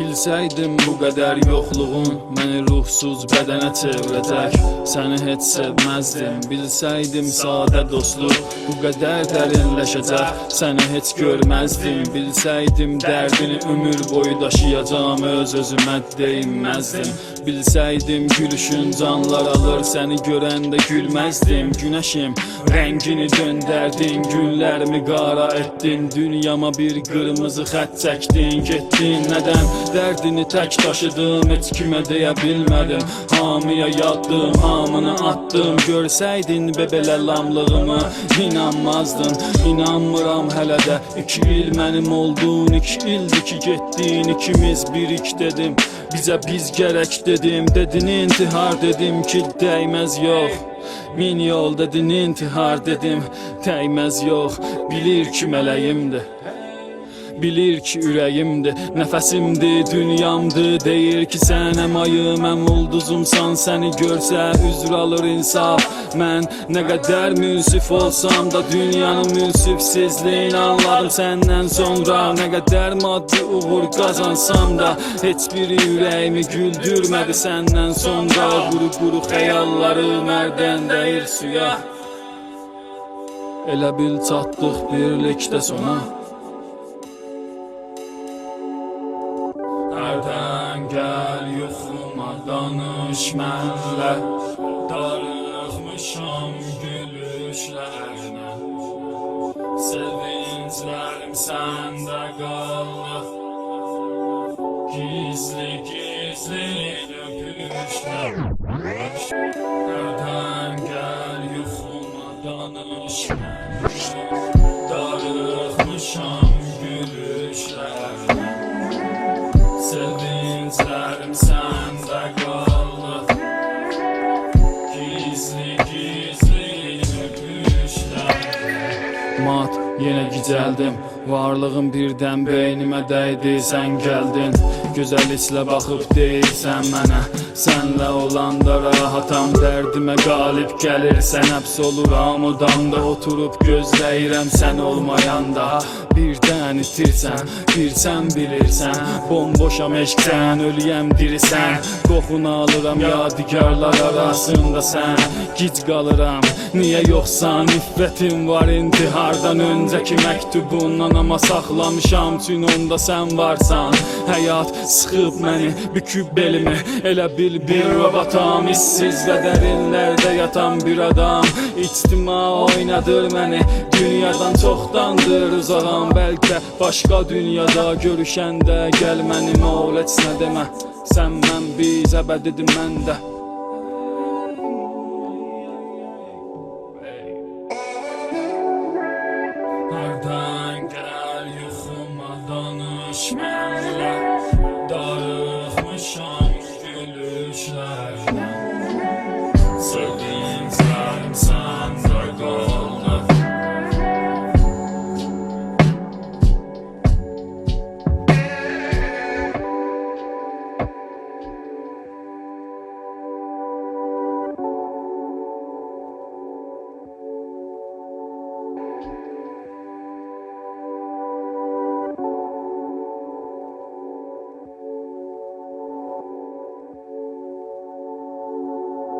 Bilsəydim bu qədər yoxluğun məni ruhsuz bədənə çevirəcək. Səni heç sevməzdim Bilsəydim sadə dostluq bu qədər dərinləşəcək. Səni heç görməzdim Bilsəydim dərdini ömür boyu daşıyacağım öz özümə deyinməzdim Bilsəydim gülüşün canlar alır Səni görəndə gülməzdim. Günəşim rəngini döndərdin Günlərimi qara etdin. Dünyama bir qırmızı xət çəkdin Getdin nədən dərdini tək daşıdım Heç kimə deyə bilmədim Hamıya yatdım, hamını attım. Görsəydin bebelə lamlığımı inanmazdın. İnanmıram hələ də İki il mənim oldun iki ildir ki getdin ikimiz birik dedim. Bizə biz gərək dedim. Dedin intihar dedim ki dəyməz yox Min yol dedin intihar dedim. Dəyməz yox Bilir ki mələyimdir Bilir ki ürəyimdir, nəfəsimdir, dünyamdır. Deyir ki sən həm ayım, həm ulduzumsan Səni görsə üzr alır insaf Mən nə qədər münsif olsam da Dünyanın münsifsizliyini anladım. Səndən sonra Nə qədər maddi uğur qazansam da Heç biri ürəyimi güldürmədi səndən sonra Quru-quru xəyalları mərdən dəyir suya? Elə bil çatdıq birlikdə sona gel yuxuma danış mənlə Darıxmışam gülüşlərinə Sevinclərim səndə qaldı Gizli gizli öpüşlər Nereden gel yuxuma danış Mat yine gicəldim Varlığın birdən beynimə dəydi Sən gəldin Gözəlliklə baxıb deyirsən mənə Sənlə olanda rahatam Dərdimə qalib gəlir Sən həbs oluram odamda Oturub gözləyirəm sən olmayanda Birdən itirsən Bir sən bilirsən Bomboşam eşksən Ölüyəm dirisən Qoxunu alıram yadigarlar arasında sən Gic qalıram Niyə yoxsan nifrətim var intihardan öncəki məktubundan Amma saxlamışam üçün onda sən varsan. Həyat sıxıb məni büküb belimi Elə bil bir robotam İşsiz və dərinlərdə yatan bir adam. İctima oynadır məni Dünyadan çoxdandır uzağam Bəlkə başqa dünyada görüşəndə Gəl mənim ol heç nə demə Sən mən biz əbədidir məndə